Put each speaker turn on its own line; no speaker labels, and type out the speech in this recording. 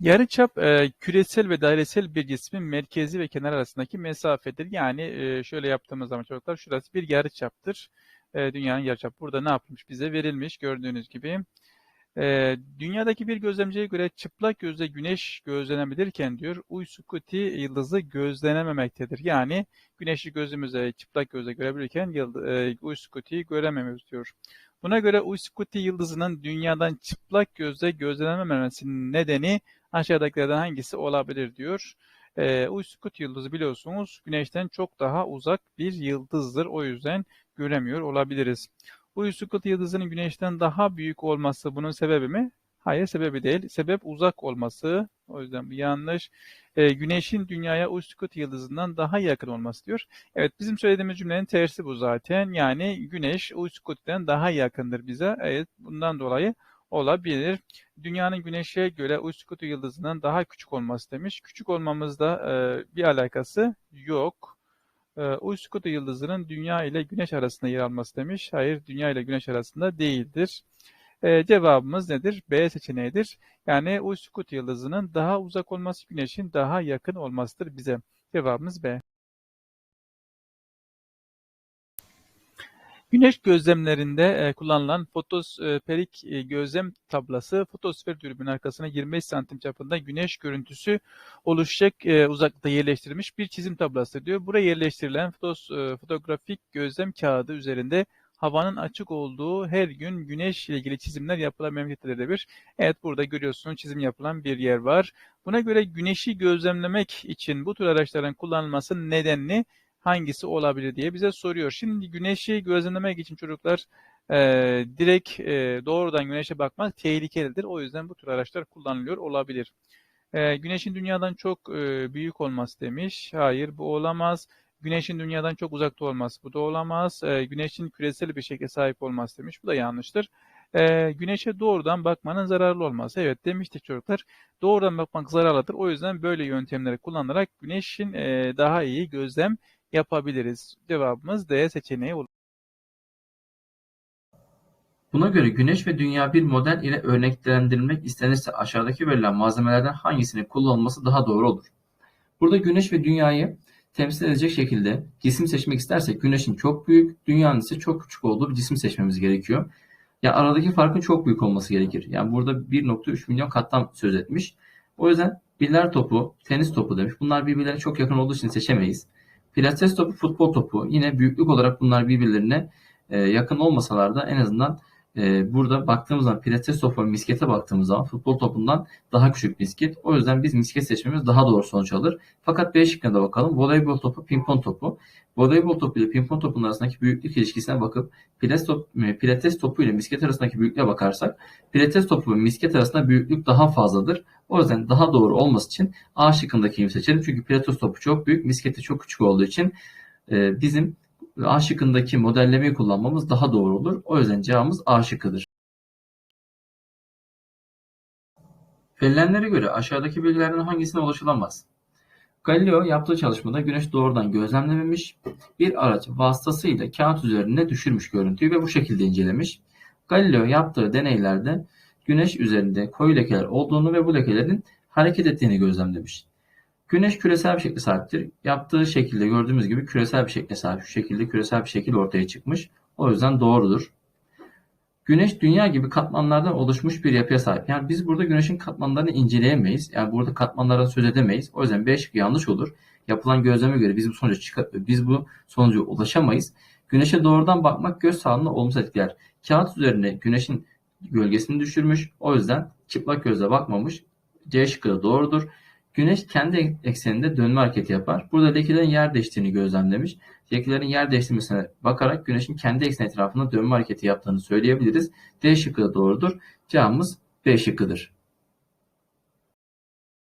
Yarıçap e, küresel ve dairesel bir cismin merkezi ve kenar arasındaki mesafedir. Yani e, şöyle yaptığımız zaman çocuklar şurası bir yarıçaptır. E, dünyanın yarıçapı. Burada ne yapmış? Bize verilmiş gördüğünüz gibi. E, dünyadaki bir gözlemciye göre çıplak gözle güneş gözlenebilirken diyor Uysukoti yıldızı gözlenememektedir. Yani güneşi gözümüze çıplak gözle görebilirken e, Uysukoti'yi görememiyoruz diyor. Buna göre Uysukoti yıldızının dünyadan çıplak gözle gözlenememesinin nedeni aşağıdakilerden hangisi olabilir diyor. E, Uysukut yıldızı biliyorsunuz güneşten çok daha uzak bir yıldızdır. O yüzden göremiyor olabiliriz. Uysukut yıldızının güneşten daha büyük olması bunun sebebi mi? Hayır sebebi değil. Sebep uzak olması. O yüzden bu yanlış. E, güneşin dünyaya Uysukut yıldızından daha yakın olması diyor. Evet bizim söylediğimiz cümlenin tersi bu zaten. Yani güneş Uysukut'tan daha yakındır bize. Evet bundan dolayı olabilir. Dünyanın güneşe göre Uyskutu yıldızının daha küçük olması demiş. Küçük olmamızda e, bir alakası yok. E, Uyskutu yıldızının dünya ile güneş arasında yer alması demiş. Hayır dünya ile güneş arasında değildir. E, cevabımız nedir? B seçeneğidir. Yani Uyskutu yıldızının daha uzak olması güneşin daha yakın olmasıdır bize. Cevabımız B. Güneş gözlemlerinde e, kullanılan fotosferik e, gözlem tablası fotosfer dürbünün arkasına 25 santim çapında güneş görüntüsü oluşacak e, uzaklıkta yerleştirilmiş bir çizim tablası diyor. Buraya yerleştirilen fotos, e, fotografik gözlem kağıdı üzerinde havanın açık olduğu her gün güneş ile ilgili çizimler yapılabilmektedir. Evet burada görüyorsunuz çizim yapılan bir yer var. Buna göre güneşi gözlemlemek için bu tür araçların kullanılması nedenli hangisi olabilir diye bize soruyor. Şimdi güneşi gözlemlemek için çocuklar e, direkt e, doğrudan güneşe bakmak tehlikelidir. O yüzden bu tür araçlar kullanılıyor olabilir. E, güneşin dünyadan çok e, büyük olması demiş. Hayır bu olamaz. Güneşin dünyadan çok uzakta olması bu da olamaz. E, güneşin küresel bir şekilde sahip olması demiş. Bu da yanlıştır. E, güneşe doğrudan bakmanın zararlı olması. Evet demiştik çocuklar. Doğrudan bakmak zararlıdır. O yüzden böyle yöntemleri kullanarak güneşin e, daha iyi gözlem yapabiliriz. Cevabımız D seçeneği olur.
Buna göre Güneş ve Dünya bir model ile örneklendirilmek istenirse aşağıdaki verilen malzemelerden hangisinin kullanılması daha doğru olur? Burada Güneş ve Dünya'yı temsil edecek şekilde cisim seçmek istersek Güneş'in çok büyük, Dünya'nın ise çok küçük olduğu bir cisim seçmemiz gerekiyor. Ya aradaki farkın çok büyük olması gerekir. Yani burada 1.3 milyon kattan söz etmiş. O yüzden biller topu, tenis topu demiş. Bunlar birbirlerine çok yakın olduğu için seçemeyiz. Pilates topu, futbol topu. Yine büyüklük olarak bunlar birbirlerine e, yakın olmasalar da en azından e, burada baktığımız zaman pilates topu miskete baktığımız zaman futbol topundan daha küçük misket. O yüzden biz misket seçmemiz daha doğru sonuç alır. Fakat B şıkkına da bakalım. Voleybol topu, pimpon topu. Voleybol topu ile pimpon topunun arasındaki büyüklük ilişkisine bakıp pilates, top, e, pilates topu ile misket arasındaki büyüklüğe bakarsak pilates topu ve misket arasında büyüklük daha fazladır. O yüzden daha doğru olması için A şıkkındakini seçelim. Çünkü pilates topu çok büyük, misketi çok küçük olduğu için e, bizim A şıkkındaki modellemeyi kullanmamız daha doğru olur. O yüzden cevabımız A şıkkıdır. Verilenlere göre aşağıdaki bilgilerden hangisine ulaşılamaz? Galileo yaptığı çalışmada güneş doğrudan gözlemlememiş, bir araç vasıtasıyla kağıt üzerine düşürmüş görüntüyü ve bu şekilde incelemiş. Galileo yaptığı deneylerde güneş üzerinde koyu lekeler olduğunu ve bu lekelerin hareket ettiğini gözlemlemiş. Güneş küresel bir şekle sahiptir. Yaptığı şekilde gördüğümüz gibi küresel bir şekle sahip. Şu şekilde küresel bir şekil ortaya çıkmış. O yüzden doğrudur. Güneş dünya gibi katmanlardan oluşmuş bir yapıya sahip. Yani biz burada güneşin katmanlarını inceleyemeyiz. Yani burada katmanlardan söz edemeyiz. O yüzden B yanlış olur. Yapılan gözleme göre biz bu sonuca çıkar, biz bu sonuca ulaşamayız. Güneşe doğrudan bakmak göz sağlığını olumsuz etkiler. Kağıt üzerine güneşin gölgesini düşürmüş. O yüzden çıplak gözle bakmamış. C şıkkı da doğrudur. Güneş kendi ekseninde dönme hareketi yapar. Burada lekelerin yer değiştiğini gözlemlemiş. Lekelerin yer değiştirmesine bakarak güneşin kendi ekseni etrafında dönme hareketi yaptığını söyleyebiliriz. D şıkkı da doğrudur. Cevabımız B şıkkıdır.